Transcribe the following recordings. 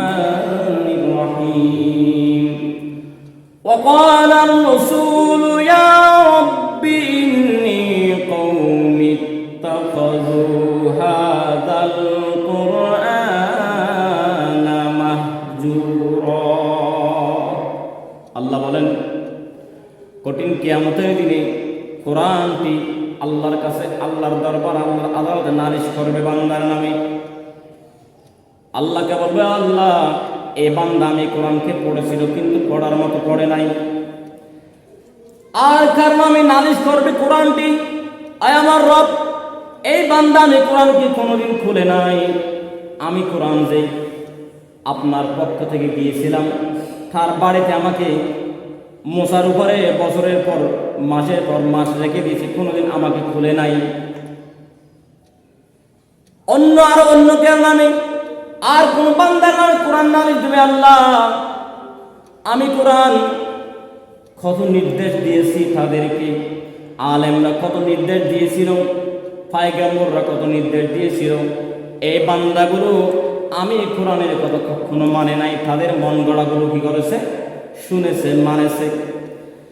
الرحمن الرحيم وقال الرسول يا رب إني قوم اتخذوا هذا القرآن مهجورا আল্লাহ বলেন কঠিন কিয়ামতের দিনে কোরআনটি আল্লাহর কাছে আল্লাহর দরবার আল্লাহর আদালতে নালিশ করবে বান্দার নামে আল্লাহকে বলবে, আল্লাহ, এ বান্দা আমি কোরআনকে পড়েছিল কিন্তু পড়ার মতো পড়ে নাই। আর কার নামে নালিশ করবে কোরআনটি, আয় আমার রব, এই বান্দা আমি কোরআনকে কোনোদিন খুলে নাই। আমি কোরআন যে আপনার পক্ষ থেকে গিয়েছিলাম, তার বাড়িতে আমাকে মশার উপরে বছরের পর মাসের পর মাস রেখে দিয়েছি, কোনোদিন আমাকে খুলে নাই। অন্য আরও অন্য কেউ নামে আর কোন বান্দার নামে, কোরআন নামে দেবে আল্লাহ। আমি কোরআন কত নির্দেশ দিয়েছি তাদেরকে। আলেমরা কত নির্দেশ দিয়েছিল ফাইগামররা কত নির্দেশ দিয়েছিল। এই বান্দাগুলো আমি কোরআনের কথা কখনো মানে নাই, তাদের মন গড়াগুলো কি করেছে? শুনেছে, মানেছে।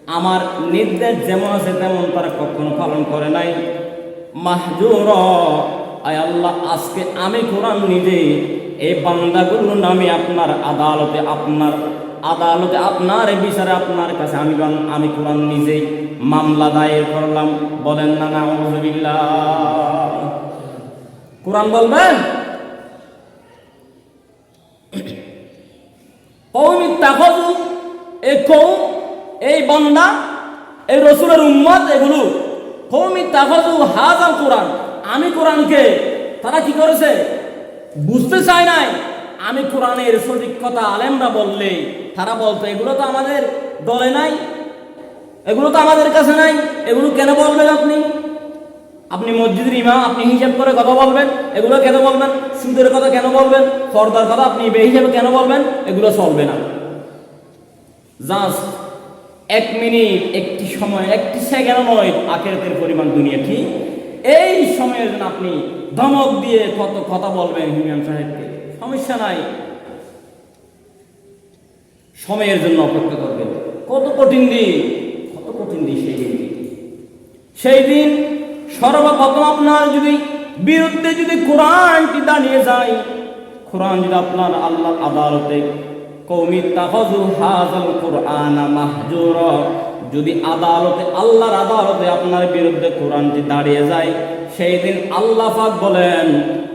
আমার নির্দেশ যেমন আছে তেমন তারা কখনো পালন করে নাই। মাহজুর আয় আল্লাহ, আজকে আমি কোরআন নিজে এই বান্দাগুলোর নামে আপনার আদালতে আপনার আদালতে আপনার বিচারে আপনার কাছে আমি আমি কোরআন নিজেই মামলা দায়ের করলাম। বলেন না না। কোরআন বলবেন? এই কৌম এই বান্দা এই রসুলের উম্মত এগুলো। কৌমি তাকজু হাজার কোরআন। আমি কোরআনকে, তারা কি করেছে? বুঝতে চায় নাই। আমি কোরআনের সঠিক কথা আলেমরা বললে, তারা বলতো, এগুলো তো আমাদের দলে নাই, এগুলো তো আমাদের কাছে নাই, এগুলো কেন বলবেন আপনি? আপনি মসজিদের ইমাম, আপনি হিসাব করে কথা বলবেন, এগুলো কেন বলবেন? সুদের কথা কেন বলবেন? পর্দার কথা আপনি বে হিসাবে কেন বলবেন? এগুলো চলবে না। জাস্ট এক মিনিট, একটি সময়, একটি সেকেন্ড নয়, আখেরাতের পরিমাণ দুনিয়া ঠিক এই সময়ের জন্য আপনি ধমক দিয়ে কত কথা বলবেন হিমিয়াম সাহেবকে। সমস্যা নাই। সময়ের জন্য অপেক্ষা করবেন। কত কঠিন দিন, কত কঠিন দিন সেই দিন সেই দিন সর্বপ্রথম আপনার যদি বিরুদ্ধে যদি কোরআনটি দাঁড়িয়ে যায়, কোরআন যদি আপনার আল্লাহ আদালতে কৌমি তাহজু হাজাল কোরআন মাহজুর যদি আদালতে, আল্লাহর আদালতে আপনার বিরুদ্ধে কোরআনটি দাঁড়িয়ে যায়, সেই দিন আল্লাহ পাক বলেন,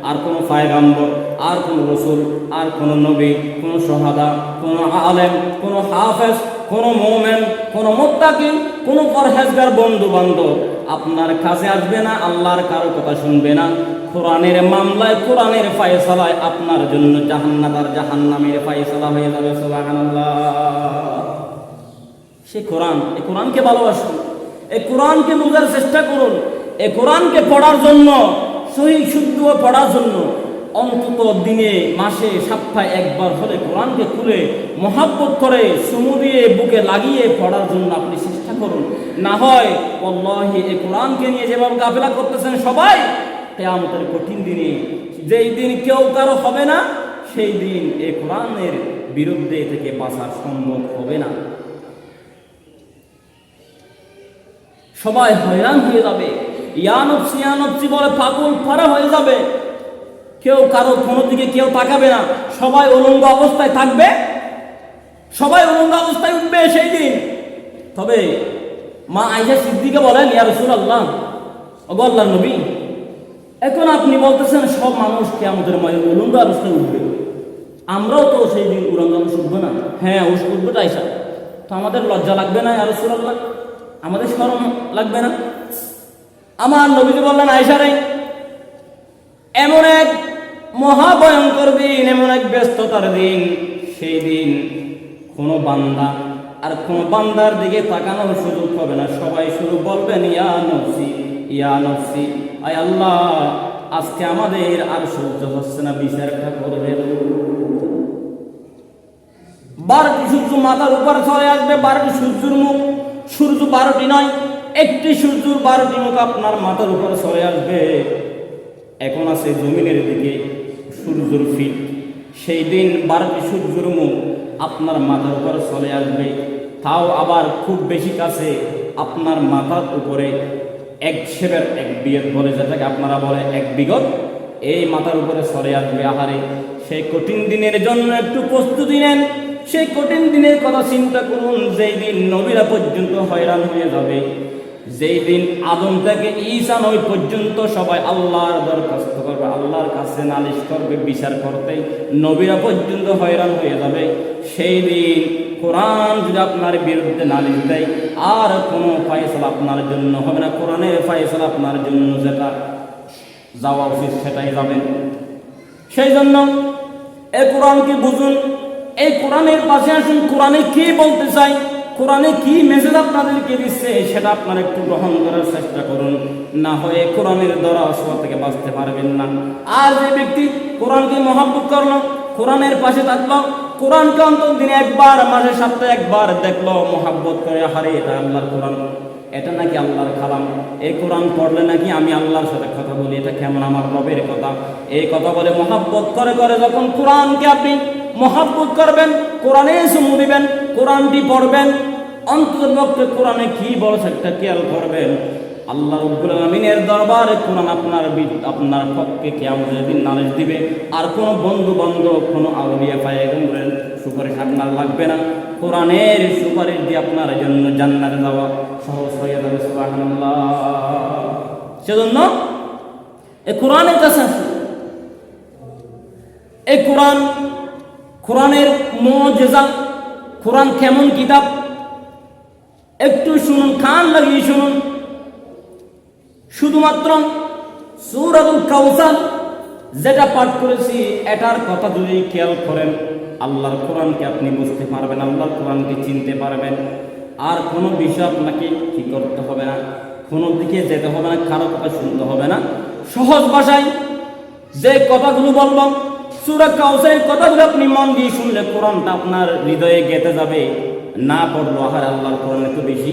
আর কোনো ফায়গাম্বর আর কোনো রসুল, আর কোনো নবী, কোনো সহাদা কোনো আলেম, কোনো হাফেজ, কোনো মোমেন, কোনো মোত্তাকিন কোনো পরহেজগার বন্ধু বান্ধব আপনার কাছে আসবে না, আল্লাহর কারও কথা শুনবে না। কোরআনের মামলায়, কোরআনের ফায়সালায় আপনার জন্য জাহান্নাত আর জাহান্নামের ফায়সালা হয়ে যাবে, সুবহানাল্লাহ। সে কোরআন এই কোরআনকে ভালোবাসুন, এ কোরআনকে বোঝার চেষ্টা করুন, এ কোরআনকে পড়ার জন্য, সহি শুদ্ধ পড়ার জন্য, অন্তত দিনে, মাসে, সপ্তাহে একবার হলে কোরআনকে খুলে মহাব্বত করে সুমু দিয়ে বুকে লাগিয়ে পড়ার জন্য আপনি চেষ্টা করুন। না হয় অল্লাহি এই কোরআনকে নিয়ে যেভাবে গাফেলা করতেছেন সবাই, কেয়ামতের কঠিন দিনে, যেই দিন কেউ কারও হবে না, সেই দিন এই কোরআনের বিরুদ্ধে থেকে বাঁচা সম্ভব হবে না। সবাই হয়রান হয়ে যাবে। ইয়ানবসি ইয়ানবসি বলে পাগল পারা হয়ে যাবে। কেউ কারও কোনো দিকে কেউ তাকাবে না। সবাই উলঙ্গ অবস্থায় থাকবে। সবাই উলঙ্গ অবস্থায় উঠবে সেই দিন। তবে মা আইসা সিদ্দিকে বলেন, ইয়া রসুল আল্লাহ অগল্লাহ নবী, এখন আপনি বলতেছেন সব মানুষকে আমাদের মায়ের উলঙ্গ অবস্থায় উঠবে। আমরাও তো সেই দিন উলঙ্গ উঠবো না। হ্যাঁ উঠবো তো আইসা তো আমাদের লজ্জা লাগবে না, ইয়া রসুল আল্লাহ আমাদের স্মরণ লাগবে না। আমার নবীজি বললেন আয়সা রে, এমন এক মহাভয়ঙ্কর দিন, এমন এক ব্যস্ততার দিন, সেই দিন কোনো বান্দা আর কোনো বান্দার দিকে তাকানোর সুযোগ পাবে না। সবাই শুরু বলবেন, ইয়া নফসি ইয়া নফসি। আয় আল্লাহ, আজকে আমাদের আর সহ্য হচ্ছে না বিচারটা করবে বারোটি সূর্য মাথার উপর চলে আসবে বারোটি সূর্যের মুখ সূর্য বারোটি নয়, একটি সূর্যর বারোটি মুখ আপনার মাথার উপর চলে আসবে। এখন আছে জমিনের দিকে সূর্যর ফিট। সেই দিন বারোটি সূর্যের মুখ আপনার মাথার উপর চলে আসবে। তাও আবার খুব বেশি কাছে আপনার মাথার উপরে এক সেবের এক বিয়ত বলে, যেটাকে আপনারা বলে এক বিগত, এই মাথার উপরে সরে আসবে। আহারে, সেই কঠিন দিনের জন্য একটু প্রস্তুতি নেন। সেই কঠিন দিনের কথা চিন্তা করুন, যেই দিন নবীরা পর্যন্ত হয়রান হয়ে যাবে, যেই দিন আদম থেকে ঈসা নবী পর্যন্ত সবাই আল্লাহর দরখাস্ত করবে, আল্লাহর কাছে নালিশ করবে, বিচার করতে নবীরা পর্যন্ত হয়রান হয়ে যাবে। সেই দিন কোরআন যদি আপনার বিরুদ্ধে নালিশ দেয়, আর কোনো ফায়সলা আপনার জন্য হবে না। কোরআনের ফায়সলা আপনার জন্য যেটা, যাওয়া উচিত সেটাই যাবেন সেই জন্য এই কোরআনকে বুঝুন এই কোরআনের পাশে আসুন, কোরআনে কি বলতে চাই, কোরআনে কি মেসেজ আপনাদেরকে দিচ্ছে, সেটা আপনারা একটু গ্রহণ করার চেষ্টা করুন। না হয়ে কোরআনের দ্বারা অসুবিধা থেকে বাঁচতে পারবেন না। আর যে ব্যক্তি কোরআনকে মহাব্বত করল, কোরআনের পাশে থাকল, কোরআনকে অন্তত দিনে একবার, মাঝে সপ্তাহে একবার দেখল, মহাব্বত করে, হারে, এটা আল্লাহর কোরআন, এটা নাকি আল্লাহর কালাম, এই কোরআন পড়লে নাকি আমি আল্লাহর সাথে কথা বলি, এটা কেমন আমার রবের কথা? এই কথা বলে মহাব্বত করে করে যখন কোরআনকে আপনি মহাব্বত করবেন, কোরআনে চুমু দিবেন, কোরআনটি পড়বেন অন্তর্ভুক্ত কোরআনে কি বলছে একটা খেয়াল করবেন। আল্লাহ রব্বুল আমিনের দরবারে কোরআন আপনার আপনার পক্ষে কেমন দিন নালিশ দিবে। আর কোনো বন্ধু বান্ধব কোনো আউলিয়া পায়ে সুপারিশ আপনার লাগবে না। কোরআনের সুপারিশ দিয়ে আপনার জন্য জান্নাতে যাওয়া সহজ হয়ে যাবে সেজন্য এই কোরআনের কাছে এই কোরআন কোরআনের মজেজা কোরআন কেমন কিতাব? একটু শুনুন, কান লাগিয়ে শুনুন। শুধুমাত্র সূরাতুল কাউসার যেটা পাঠ করেছি, এটার কথা যদি খেয়াল করেন, আল্লাহর কোরআনকে আপনি বুঝতে পারবেন, আল্লাহর কোরআনকে চিনতে পারবেন। আর কোনো বিষয় আপনাকে কি করতে হবে না, কোনো দিকে যেতে হবে না, কারও কথা শুনতে হবে না। সহজ ভাষায় যে কথাগুলো বললাম সুরা কাউসারের কথাগুলো আপনি মন দিয়ে শুনলে কোরআনটা আপনার হৃদয়ে গেতে যাবে, না পড়ল। আহার আল্লাহর কোরআন এত বেশি।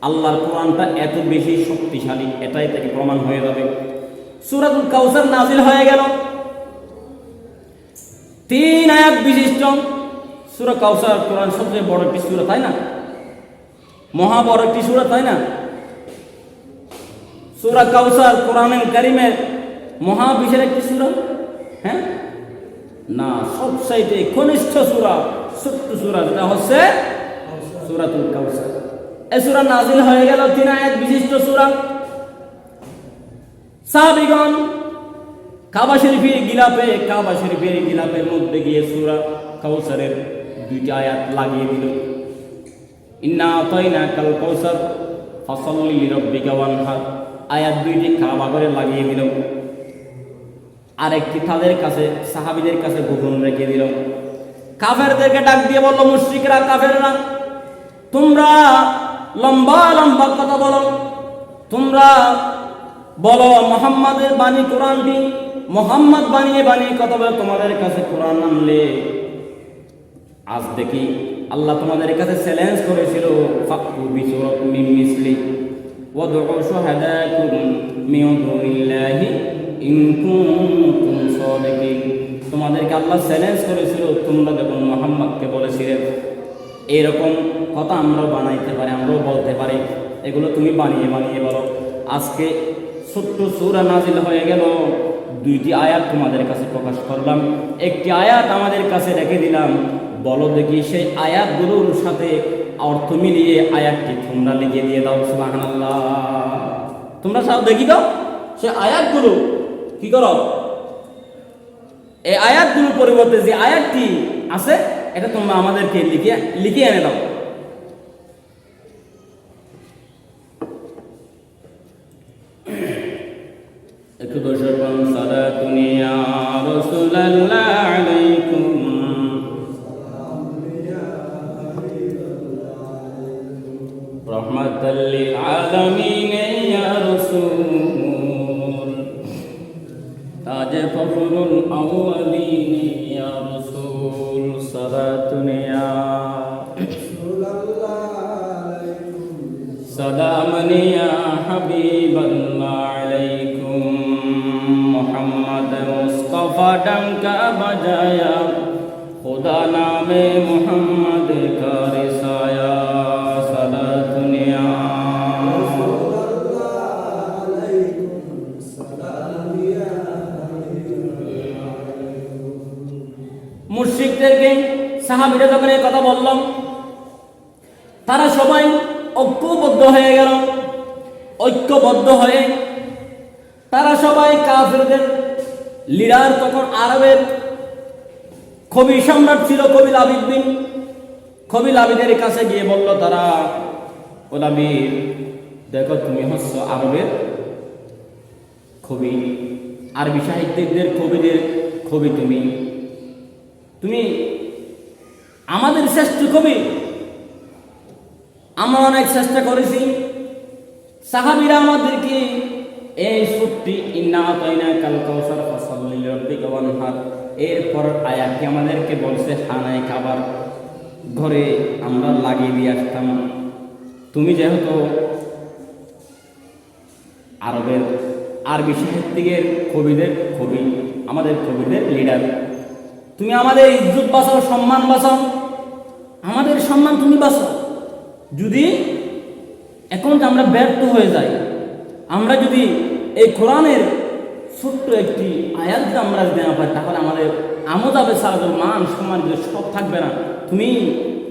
আল্লাহর কোরআনটা এত বেশি শক্তিশালী, এটাই থেকে প্রমাণ হয়ে যাবে। সুরাতুল কাউসার নাজিল হয়ে গেল। তিন আয়াত বিশিষ্ট। সুরা কাউসার কোরআন সবচেয়ে বড় একটি সুরা, তাই না? মহা বড় একটি সুরা, তাই না? সুরা কাউসার কোরআনের কারিমের মহাবিশের একটি সুরা হ্যাঁ? না সব সাইডে কনিষ্ঠ সুরা ছোট্ট সুরা যেটা হচ্ছে সুরাতুল কাউসার। এই সুরা নাজিল হয়ে গেল তিন আয়াত বিশিষ্ট সুরা। সাহাবিগণ কাবা শরীফের গিলাপে, কাবা শরীফের গিলাপের মধ্যে গিয়ে সুরা কাউসারের দুইটা আয়াত লাগিয়ে দিল। ইন্না আতাইনা কাল কাউসার ফসল্লি লিরাব্বিকা ওয়ানহার আয়াত দুইটি কাবা করে লাগিয়ে দিল। আরেকটি তাদের কাছে, সাহাবিদের কাছে গোপন রেখে দিল। কাফেরদেরকে ডাক দিয়ে বলল, মুশরিকরা কাফেররা, তোমরা লম্বা লম্বা কথা বলো। তোমরা বলো, মোহাম্মদের বাণী কোরআনটি, মোহাম্মদ বানিয়ে বানিয়ে কথা বলে, তোমাদের কাছে কোরআন আনলে আজ দেখি আল্লাহ তোমাদের কাছে চ্যালেঞ্জ করেছিল, ফাকু বিসুরাত মিন মিসলি, ওয়াদউ শুহাদাকুম মিন দুনিল্লাহি ইন কুনতুম সাদিকিন। তোমাদেরকে আল্লাহ চ্যালেঞ্জ করেছিল, তোমরা যখন মোহাম্মদকে বলেছিলে এরকম কথা আমরাও বানাইতে পারি, আমরাও বলতে পারি। এগুলো তুমি বানিয়ে বানিয়ে বলো। আজকে ছোট্ট সূরা নাজিল হয়ে গেল। দুইটি আয়াত তোমাদের কাছে প্রকাশ করলাম। একটি আয়াত আমাদের কাছে রেখে দিলাম। বলো দেখি সেই আয়াতগুলোর সাথে অর্থ মিলিয়ে আয়াতটি তোমরা লিখে দিয়ে দাও, সুবহানাল্লাহ। তোমরা সব দেখি দাও সে আয়াতগুলো কি করো? এই আয়াতগুলোর পরিবর্তে যে আয়াতটি আছে, এটা তোমরা আমাদেরকে লিখিয়ে লিখিয়ে এনে দাও। একটু দর্শক গেল। ঐক্যবদ্ধ হয়ে তারা সবাই কাফেরদের লিডার তখন আরবের কবি সম্রাট ছিল কবি লাবিদ বিন। কবি লাবিদের কাছে গিয়ে বলল, তারা ও দেখো তুমি হচ্ছ আরবের কবি। আরবি সাহিত্যিকদের কবিদের কবি তুমি। তুমি আমাদের শ্রেষ্ঠ কবি। আমরা অনেক চেষ্টা করেছি। সাহাবিরা আমাদেরকে এই সত্যি ইন্না তৈনা কাল কৌশল ফসল রব্বিকা ওয়ানহার এরপর আয়াতকে আমাদেরকে বলছে, হানায় খাবার ঘরে আমরা লাগিয়ে দিয়ে আসতাম। তুমি যেহেতু আরবের আরবি সাহিত্যিকের কবিদের কবি, আমাদের কবিদের লিডার তুমি আমাদের ইজ্জত বাঁচাও, সম্মান বাঁচাও। আমাদের সম্মান তুমি বাঁচাও। যদি যে আমরা ব্যর্থ হয়ে যাই। আমরা যদি এই কোরআনের ছোট্ট একটি আয়াত আমরা যদি না পাই, তাহলে আমাদের আমোদ হবে সারা মান, সম্মান সব থাকবে না। তুমি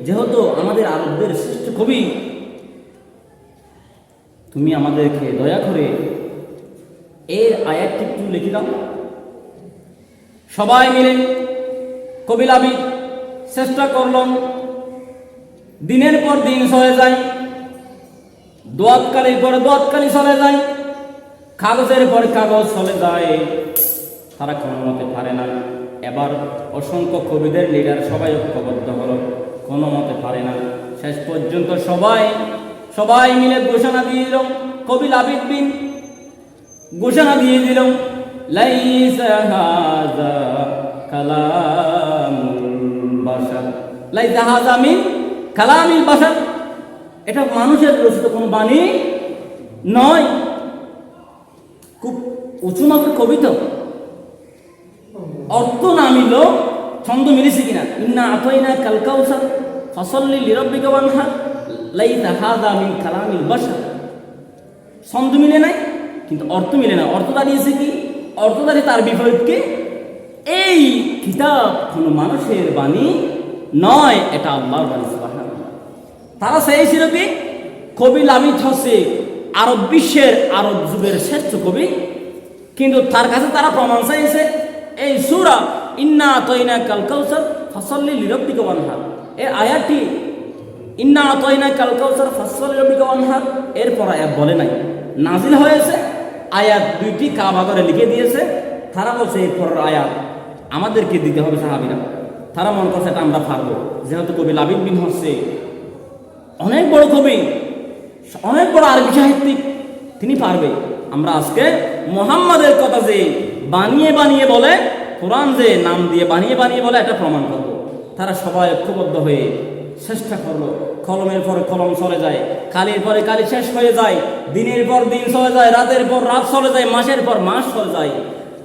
যেহেতু আমাদের আরবদের শ্রেষ্ঠ কবি, তুমি আমাদেরকে দয়া করে এর আয়াতটি একটু লিখে দাও। সবাই মিলে কবিলাবি চেষ্টা করলাম। দিনের পর দিন চলে যায়। দোয়াতকালির পরে দোয়াতকালি চলে যায়। কাগজের পর কাগজ চলে যায়। তারা কোনো মতে পারে না। এবার অসংখ্য কবিদের লিডার সবাই ঐক্যবদ্ধ হলো। কোনো মতে পারে না। শেষ পর্যন্ত সবাই সবাই মিলে ঘোষণা দিয়ে দিল, কবি লাবিদ বিন। ঘোষণা দিয়ে দিল, লাইসা হাযা মিন কালামিল বাশার। এটা মানুষের রচিত কোনো বাণী নয়। খুব উঁচু মাপের কবিতা। অর্থ না মিলল ছন্দ মিলেছে কিনা? ইন্না আতইনা কালকাউসার ফসল্লি ওয়ানহা, লাইসা হাযা মিন কালামিল বাশার। ছন্দ মিলে নাই, কিন্তু অর্থ মিলে না। অর্থ দাঁড়িয়েছে কি? অর্থ দাঁড়িয়ে তার বিপরীতকে এই কিতাব কোনো মানুষের বাণী নয়, এটা আল্লাহর বাণী। তারা চেয়েছিল কি? কবি লামিত হচ্ছে আরব বিশ্বের আরব যুগের শ্রেষ্ঠ কবি। কিন্তু তার কাছে তারা প্রমাণ চাইছে, এই সুরা ইন্না তৈনা কাল কাউসার ফসল্লি লিরব্বিকা ওয়ানহার এর আয়াটি ইন্না তৈনা কাল কাউসার ফসল্লি লিরব্বিকা ওয়ানহার এরপর আয়াত বলে নাই। নাজিল হয়েছে, আয়াত দুইটি কাবা করে লিখে দিয়েছে। তারা বলছে, এরপর আয়াত আমাদেরকে দিতে হবে সাহাবিরা। তারা মনে করছে এটা আমরা পারব। যেহেতু কবি লাবিদ বিন হচ্ছে অনেক বড় কবি, অনেক বড় আরবি সাহিত্যিক, তিনি পারবে। আমরা আজকে মোহাম্মদের কথা যে বানিয়ে বানিয়ে বলে, কোরআন যে নাম দিয়ে বানিয়ে বানিয়ে বলে, এটা প্রমাণ করব। তারা সবাই ঐক্যবদ্ধ হয়ে চেষ্টা করল। কলমের পর কলম চলে যায়, কালির পরে কালি শেষ হয়ে যায়, দিনের পর দিন চলে যায়, রাতের পর রাত চলে যায়, মাসের পর মাস চলে যায়।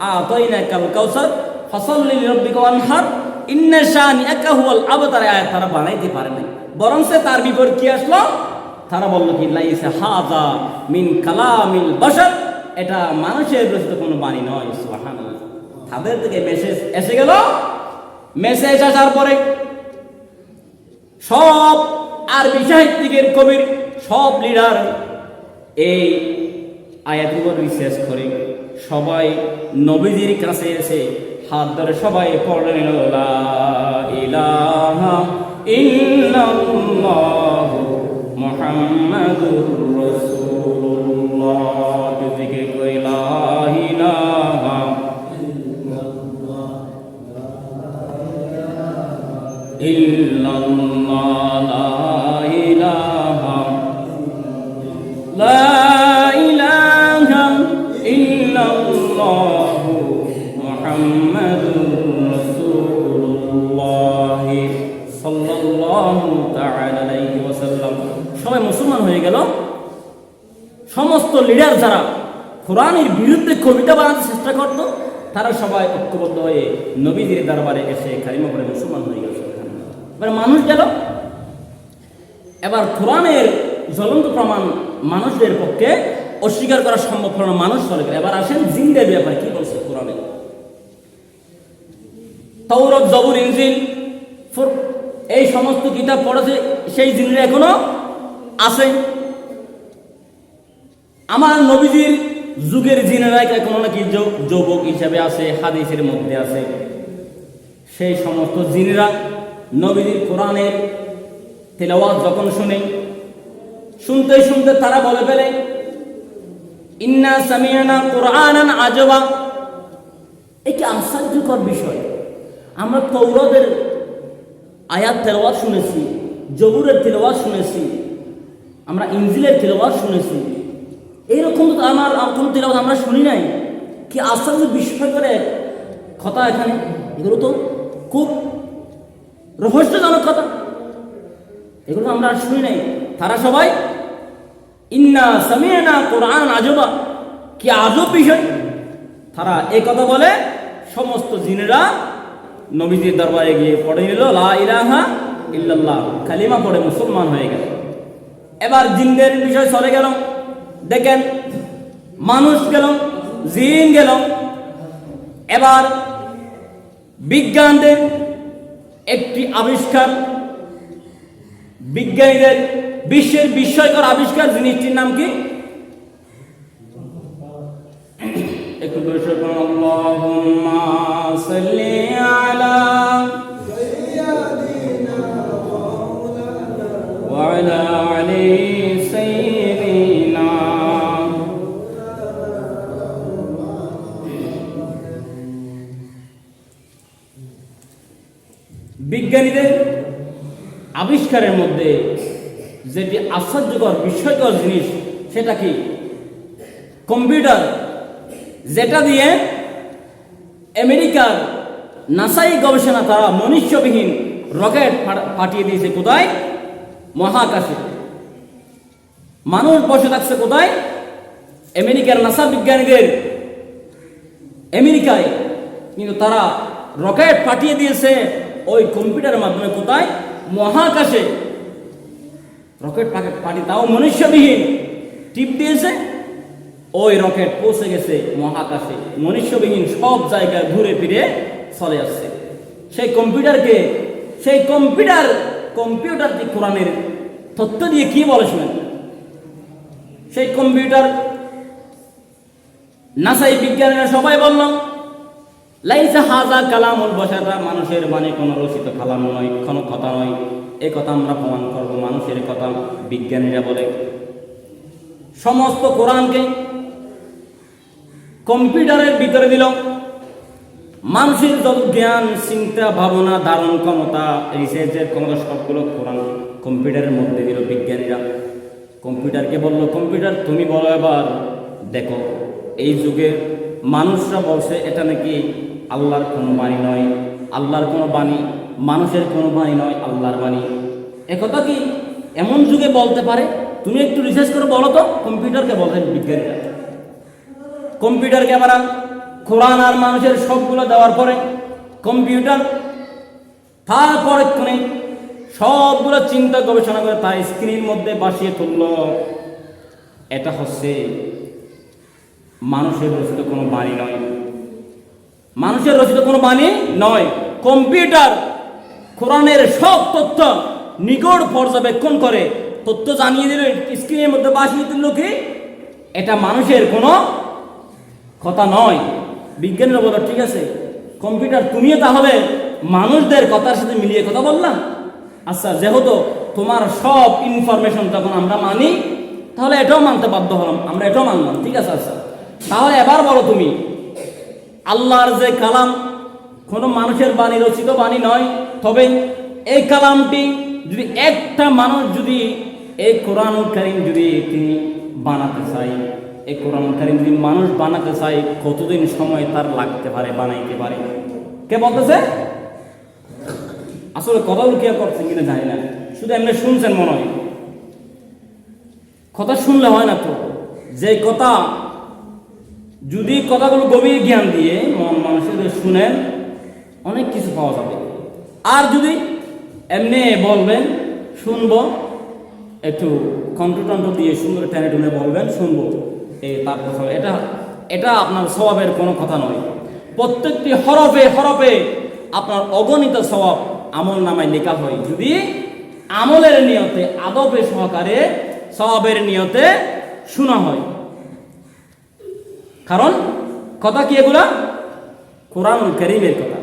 আ তৈ না কাল কাউসার ফসল রব্বিকা ইন্না শানি একাহুয়াল আবতার আয়াত তারা বানাইতে পারে বরং সে তার বিপরীত কি আসলো? তারা বলল কি, লাইসা হাজা মিন কালামিল বাশার। এটা মানুষের রচিত কোনো বাণী নয়, সুবহানাল্লাহ। তাদের থেকে মেসেজ এসে গেল। মেসেজ আসার পরে সব আরবি সাহিত্যিকের কবির, সব লিডার এই আয়াত উপর করে। সবাই নবীজির কাছে এসে হাত ধরে সবাই পড়লেন ইলাহা ইল্লাল্লাহ মুহাম্মাদুর রাসূলুল্লাহ। দিকে কইলা ইলাহা ইল্লাল্লাহ লা ইলাহা লা ইলাহা ইল্লাল্লাহ মুহাম্মাদুর সমস্ত লিডার যারা কোরআনের বিরুদ্ধে কবিতা বানাতে চেষ্টা করত, তারা সবাই ঐক্যবদ্ধ হয়ে নবীজির দরবারে এসে কারিমা করে মুসলমান হয়ে গেল এবার মানুষ গেল। এবার কোরআনের জ্বলন্ত প্রমাণ মানুষদের পক্ষে অস্বীকার করা সম্ভব হলো না, মানুষ চলে গেল। এবার আসেন জিন্দের ব্যাপারে, কি বলছে কোরআনে? তৌরব জবুর ফুর এই সমস্ত কিতাব পড়েছে, সেই জিনিস এখনও আছে। আমার নবীজির যুগের জিনেরা এখনও নাকি যুবক হিসাবে আছে, হাদিসের মধ্যে আছে। সেই সমস্ত জিনেরা নবীজির কোরআনের তেলাওয়াত যখন শুনে, শুনতে শুনতে তারা বলে ফেলে, ইন্না সামিয়ানা কোরআনান আজবা। এটি আশ্চর্যকর বিষয়। আমরা তৌরদের আয়াত তেলাওয়াত শুনেছি জবুরের তেলাওয়াত শুনেছি, আমরা ইঞ্জিলের তেলাওয়াত শুনেছি। এইরকম তো আমার কোনো তেলাওয়াত আমরা শুনি নাই। কি আশ্চর্য বিষয় করে কথা এখানে। এগুলো তো খুব রহস্যজনক কথা। এগুলো আমরা আর শুনি নাই। তারা সবাই, ইন্না সামিয়ানা কোরআন আজবা। কি আজব বিষয়। তারা এই কথা বলে, সমস্ত জিনেরা নবীজির দরবারে গিয়ে পড়ে নিল, লা ইলাহা ইল্লাল্লাহ। কালিমা পড়ে মুসলমান হয়ে গেল। এবার জিনদের বিষয় সরে গেল। দেখেন, মানুষ গেল, জিন গেল। এবার বিজ্ঞানদের একটি আবিষ্কার, বিজ্ঞানীদের বিশ্বের বিস্ময়কর আবিষ্কার জিনিসটির নাম কি? আবিষ্কারের মধ্যে যেটি আশ্চর্যকর, বিস্ময়কর জিনিস, সেটা কি? কম্পিউটার, যেটা দিয়ে আমেরিকার নাসাই গবেষণা তারা মনুষ্যবিহীন রকেট পাঠিয়ে দিয়েছে কোথায়? মহাকাশে। মানুষ বসে থাকছে কোথায়? আমেরিকার নাসা বিজ্ঞানীদের আমেরিকায়। কিন্তু তারা রকেট পাঠিয়ে দিয়েছে ওই কম্পিউটারের মাধ্যমে কোথায়? মহাকাশে। রকেট পাকে পাঠিয়ে তাও মনুষ্যবিহীন। টিপ দিয়েছে, ওই রকেট পৌঁছে গেছে মহাকাশে। মনুষ্যবিহীন সব জায়গায় ঘুরে ফিরে চলে আসছে। সেই কম্পিউটারকে সেই কম্পিউটার কম্পিউটারটি কোরআনের তথ্য দিয়ে কি বলে শুনেন? সেই কম্পিউটার নাসাই বিজ্ঞানীরা সবাই বলল লাইসা হাজা কালামুল বসারা মানুষের মানে কোনো রচিত কালাম নয়, কোনো কথা নয়। এ কথা আমরা প্রমাণ করব, মানুষের কথা বিজ্ঞানীরা বলে। সমস্ত কোরআনকে কম্পিউটারের ভিতরে দিল। মানুষের যত জ্ঞান, চিন্তা, ভাবনা, ধারণ ক্ষমতা, রিসার্চের ক্ষমতা, সবগুলো কোরআন কম্পিউটারের মধ্যে দিল বিজ্ঞানীরা। কম্পিউটারকে বলল, কম্পিউটার, তুমি বলো এবার, দেখো, এই যুগে মানুষরা বলছে, এটা নাকি আল্লাহর কোনো বাণী নয়, আল্লাহর কোনো বাণী, মানুষের কোনো বাণী নয়, আল্লাহর বাণী। একথা কি এমন যুগে বলতে পারে? তুমি একটু রিসার্চ করে বলো তো, কম্পিউটারকে বলতেন বিজ্ঞানীরা। কম্পিউটার ক্যামেরা, কোরআন আর মানুষের সবগুলো দেওয়ার পরে কম্পিউটার, তারপরে কোনে সবগুলো চিন্তা গবেষণা করে তার স্ক্রিনের মধ্যে বাসিয়ে তুলল। এটা হচ্ছে মানুষের রচিত কোনো বাণী নয়। মানুষের রচিত কোনো বাণী নয়। কম্পিউটার, কোরআনের সব তথ্য নিকট পর্যবেক্ষণ করে। তথ্য জানিয়ে দিল স্ক্রিনের মধ্যে বাসিয়ে দিল কি? এটা মানুষের কোনো কথা নয়। বিজ্ঞানীরা বলো ঠিক আছে, কম্পিউটার তুমিও তাহলে মানুষদের কথার সাথে মিলিয়ে কথা বললাম আচ্ছা যেহেতু তোমার সব ইনফরমেশন যখন আমরা মানি, তাহলে এটাও মানতে বাধ্য হলাম। আমরা এটাও মানলাম, ঠিক আছে আচ্ছা। তাহলে এবার বলো তুমি আল্লাহর যে কালাম, কোনো মানুষের বাণী রচিত বাণী নয়। তবে এই কালামটি যদি একটা মানুষ যদি এই কোরআন কারিম যদি তিনি বানাতে চাই এই কোরআন কারিম যদি মানুষ বানাতে চায়, কতদিন সময় তার লাগতে পারে, বানাইতে পারে? কে বলতেছে? আসলে কথাগুলো কে করছেন কিনা জানি না। শুধু এমনি শুনছেন মনে হয়। কথা শুনলে হয় না তো। যে কথা যদি কথাগুলো গভীর জ্ঞান দিয়ে মন শুনেন, অনেক কিছু পাওয়া যাবে। আর যদি এমনি বলবেন, শুনব, একটু কণ্ঠটণ্ঠ দিয়ে সুন্দর টেনে টুনে বলবেন, শুনব এই তার কথা। এটা এটা আপনার স্বভাবের কোনো কথা নয়। প্রত্যেকটি হরফে হরফে আপনার অগণিত স্বভাব আমল নামায় লেখা হয়। যদি আমলের নিয়তে আদবে সহকারে স্বভাবের নিয়তে শোনা হয়। কারণ কথা কি এগুলা? কোরআন করিমের কথা।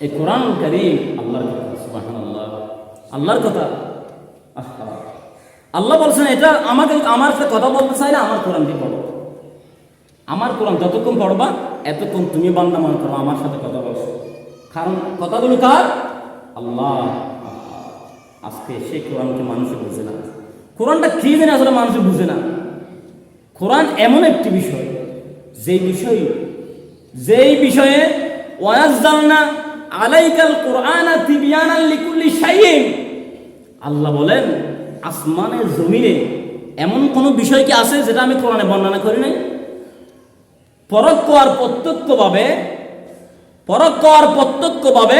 এই কোরআন করিম আল্লাহর কথা আল্লাহর কথা। আল্লাহ বলছেন, এটা আমাকে আমার সাথে কথা বলতে চাই না আমার কোরআনটি পড়ো। আমার কোরআন যতক্ষণ পড়বা, এতক্ষণ তুমি বান্দা মনে করো আমার সাথে কথা বলছো। কারণ কথাগুলো কার? আল্লাহ। আজকে সেই কোরআনকে মানুষে বুঝে না। কোরআনটা কি জানে আসলে মানুষে বুঝে না? কোরআন এমন একটি বিষয় যেই বিষয়, যেই বিষয়ে ওয়ানাজ্জালনা আলাইকাল কোরআনা লিকুল্লি শাইইন, আল্লাহ বলেন, আসমানে জমিনে এমন কোনো বিষয় কি আছে যেটা আমি কোরআনে বর্ণনা করি নাই? পরোক্ষ আর প্রত্যক্ষভাবে, পরোক্ষ আর প্রত্যক্ষভাবে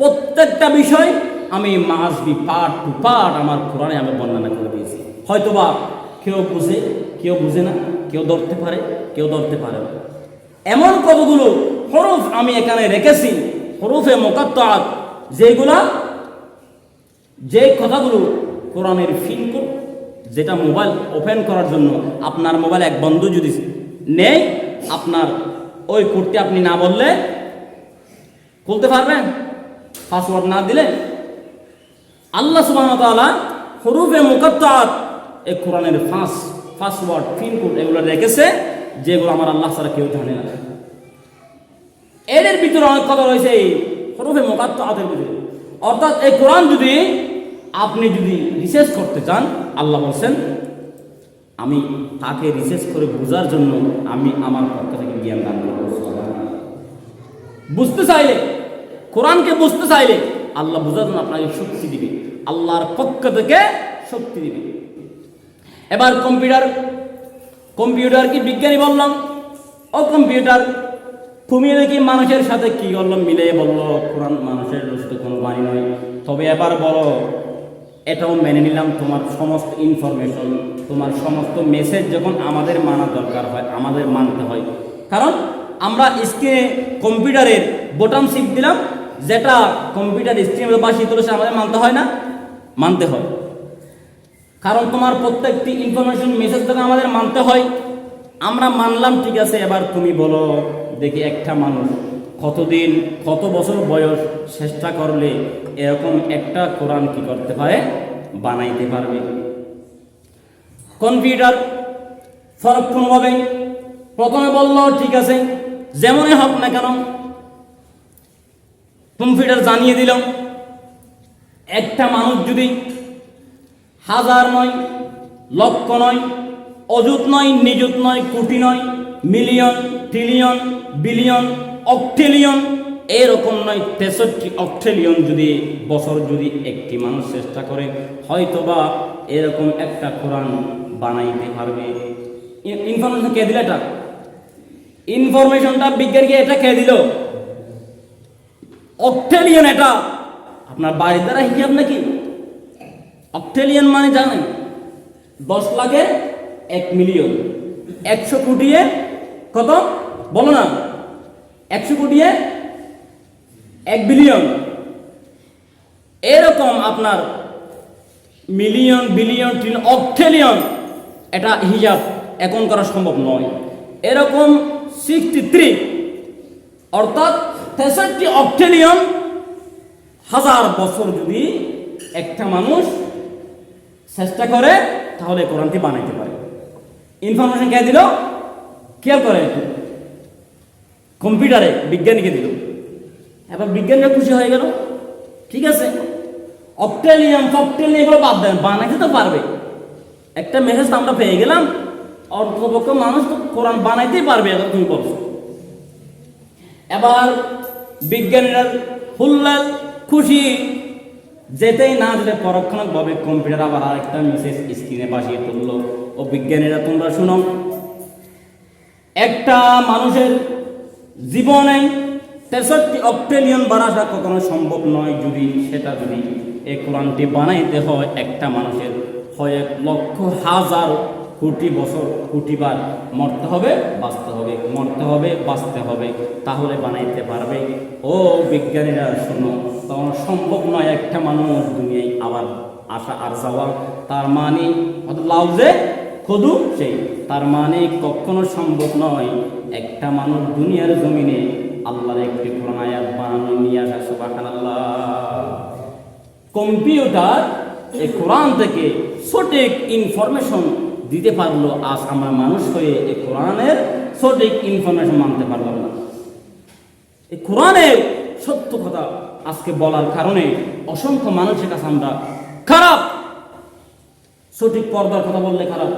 প্রত্যেকটা বিষয় আমি মাসবি পার্ট টু পার্ট আমার কোরআনে আমি বর্ণনা করে দিয়েছি। হয়তোবা কেউ বুঝে কেউ বুঝে না, কেউ ধরতে পারে, কেউ ধরতে পারে না। এমন কতগুলো হরফ আমি এখানে রেখেছি, হরফে মোকাত্তাত যেগুলা যে কথাগুলো কোরআনের ফিনকোড যেটা মোবাইল ওপেন করার জন্য আপনার মোবাইল এক বন্ধু যদি নেই, আপনার ওই কোডটি আপনি না বললে খুলতে পারবেন পাসওয়ার্ড না দিলে। আল্লাহ সুবহানাহু ওয়া তাআলা হরুফে মুকাত্তাত এই কোরআনের ফাঁস পাসওয়ার্ড পিনকোড এগুলো রেখেছে, যেগুলো আমার আল্লাহ ছাড়া কেউ জানে না। এদের ভিতরে অনেক কথা রয়েছে, এই হরুফে মুকাত্তাতের ভিতরে। অর্থাৎ এই কোরআন যদি আপনি যদি রিসার্চ করতে চান, আল্লাহ বলছেন, আমি তাকে রিসার্চ করে বোঝার জন্য আমি আমার পক্ষ থেকে জ্ঞান দান করব। বুঝতে চাইলে, কোরআনকে বুঝতে চাইলে আল্লাহ বোঝার জন্য আপনাকে শক্তি দিবে। আল্লাহর পক্ষ থেকে শক্তি দিবে। এবার কম্পিউটার কম্পিউটার কি বিজ্ঞানী বললাম? ও কম্পিউটার তুমি নাকি মানুষের সাথে কি করল মিলে বলল, কোরআন মানুষের রচিত কোনো বাণী নয়। তবে এবার বলো, এটাও মেনে নিলাম তোমার সমস্ত ইনফরমেশন তোমার সমস্ত মেসেজ যখন আমাদের মানা দরকার হয়, আমাদের মানতে হয়। কারণ আমরা স্ক্রিনে কম্পিউটারের বোটাম শিপ দিলাম, যেটা কম্পিউটার স্ক্রিনে বাসি তুলেছে আমাদের মানতে হয় না, মানতে হয়। কারণ তোমার প্রত্যেকটি ইনফরমেশন মেসেজ যখন আমাদের মানতে হয়। আমরা মানলাম, ঠিক আছে, এবার তুমি বলো, দেখি একটা মানুষ কতদিন, কত বছর বয়স, চেষ্টা করলে এরকম একটা কোরআন কি করতে পারে? বানাইতে পারবে। কম্পিউটার ফরক্ষণভাবে প্রথমে বলল, ঠিক আছে, যেমনই হোক না কেন, কম্পিউটার জানিয়ে দিল, একটা মানুষ যদি হাজার নয়, লক্ষ নয়, অযুত নয়, নিযুত নয়, কোটি নয়, মিলিয়ন ট্রিলিয়ন বিলিয়ন অক্টেলিয়ন এরকম নয়, তেষট্টি অক্টেলিয়ন যদি বছর যদি একটি মানুষ চেষ্টা করে, হয়তোবা এরকম একটা কোরআন বানাইতে পারবে। ইনফরমেশন কে দিল এটা? ইনফরমেশনটা বিজ্ঞানকে এটা কে দিল? অক্টেলিয়ন এটা। আপনার বাড়ির দ্বারা হিসাব নাকি? অক্টেলিয়ন মানে জানেন? দশ লাখে এক মিলিয়ন। একশো কোটিয়ে কত? বলো না। একশো কোটিয়ে এক বিলিয়ন। এরকম আপনার মিলিয়ন, বিলিয়ন ট্রিলিয়ন অক্টেলিয়ন এটা হিসাব এখন করা সম্ভব নয়। এরকম সিক্সটি থ্রি অর্থাৎ তেষট্টি অক্টেলিয়ন হাজার বছর যদি একটা মানুষ চেষ্টা করে, তাহলে কোরআনটি বানাইতে পারে। ইনফরমেশন কে দিল? খেয়াল করে কম্পিউটারে বিজ্ঞানীকে দিল। এবার বিজ্ঞানীরা খুশি হয়ে গেল। ঠিক আছে। অক্টেলিয়াম ফকটেলিয়াম এগুলো বাদ দেন, বানাইতে তো পারবে। একটা মেসেজ আমরা পেয়ে গেলাম। অর্থপক্ষ মানুষ তো কোরআন বানাইতেই পারবে, এটা তুমি বলছো। এবার বিজ্ঞানীরা হুল্লাল, খুশি যেতেই না যেতে পরক্ষণিকভাবে কম্পিউটার আবার আরেকটা মেসেজ স্ক্রিনে বাসিয়ে তুললো। ও বিজ্ঞানীরা, তোমরা শুনো। একটা মানুষের জীবনে তেষট্টি অক্টেলিয়ন বানাটা কখনো সম্ভব নয় যদি সেটা যদি এই কোরআনটি বানাইতে হয় একটা মানুষের। হয় এক লক্ষ হাজার কোটি বছর কোটিবার মরতে হবে, বাঁচতে হবে, মরতে হবে, বাঁচতে হবে, তাহলে বানাইতে পারবে। ও বিজ্ঞানীরা, শোনো। তখন সম্ভব নয় একটা মানুষ দুনিয়ায় আবার আসা আর যাওয়া। তার মানে লাউজে খদু সেই। তার মানে কখনো সম্ভব নয় একটা মানুষ দুনিয়ার জমিনে আল্লাহর একটি আয়াত বানানো নিয়ে আসা, সুবহানাল্লাহ। কম্পিউটার এই কোরআন থেকে সঠিক ইনফরমেশন দিতে পারল, আজ আমরা মানুষ হয়ে এই কোরআনের সঠিক ইনফরমেশন মানতে পারলাম না। এই কোরআনের সত্য কথা আজকে বলার কারণে অসংখ্য মানুষের কাছে আমরা খারাপ। সঠিক পর্দার কথা বললে খারাপ,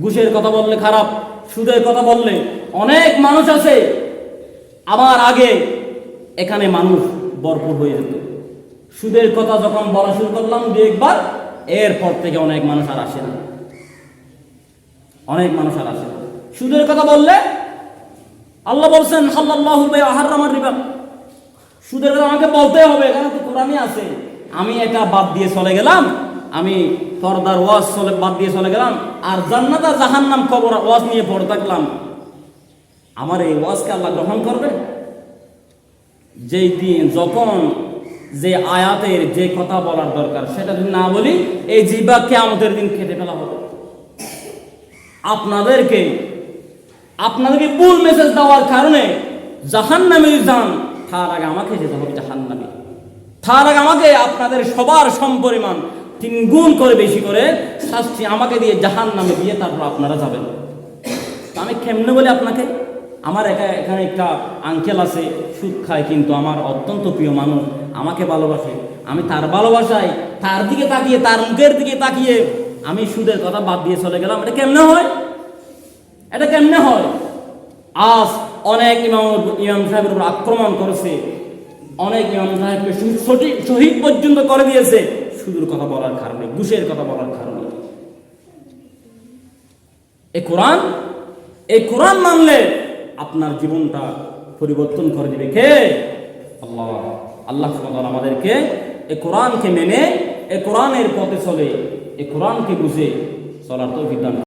ঘুষের কথা বললে খারাপ, সুদের কথা বললে অনেক মানুষ আছে। আমার আগে এখানে মানুষ ভরপুর হয়ে যেত। সুদের কথা যখন বলা শুরু করলাম দু একবার, এরপর থেকে অনেক মানুষ আর আসে না। অনেক মানুষ আর আসে না। সুদের কথা বললে আল্লাহ বলছেন হাল্লাল্লাহু আহার আমার রিবা সুদের কথা আমাকে বলতে হবে, এখানে তো কোরআনই আছে। আমি এটা বাদ দিয়ে চলে গেলাম, আমি পর্দার ওয়াজ চলে, বাদ দিয়ে চলে গেলাম, আর জান্নাত আর জাহান্নাম খবর ওয়াজ নিয়ে পড়ে থাকলাম। আমার এই ওয়াজকে আল্লাহ গ্রহণ করবে? যেই দিন, যখন যে আয়াতের যে কথা বলার দরকার, সেটা যদি না বলি, এই জিবাকে আমাদের দিন খেতে ফেলা হবে। আপনাদেরকে আপনাদেরকে ভুল মেসেজ দেওয়ার কারণে জাহান নামে যান তার আগে আমাকে যেতে হবে জাহান নামে তার আগে আমাকে আপনাদের সবার সমপরিমাণ তিন গুণ করে বেশি করে শাস্তি আমাকে দিয়ে জাহান নামে দিয়ে তারপর আপনারা যাবেন। আমি কেমনে বলি আপনাকে? আমার একা এখানে একটা আঙ্কেল আছে, সুদ খায় কিন্তু আমার অত্যন্ত প্রিয় মানুষ, আমাকে ভালোবাসে। আমি তার ভালোবাসায় তার দিকে তাকিয়ে, তার মুখের দিকে তাকিয়ে আমি সুদের কথা বাদ দিয়ে চলে গেলাম। এটা কেমনে হয়? এটা কেমনে হয়? আজ অনেক ইমাম ইমাম সাহেবের উপর আক্রমণ করেছে। অনেক ইমাম সাহেবকে শহীদ- পর্যন্ত করে দিয়েছে। সুদূর কথা বলার কারণে, ঘুষের কথা বলার কারণে। এই কোরআন এই কোরআন মানলে আপনার জীবনটা পরিবর্তন করে দিবে কে? আল্লাহ। আল্লাহ আমাদেরকে এই কোরআনকে মেনে এই কোরআনের পথে চলে এই কোরআনকে বুঝে চলার তৌফিক দান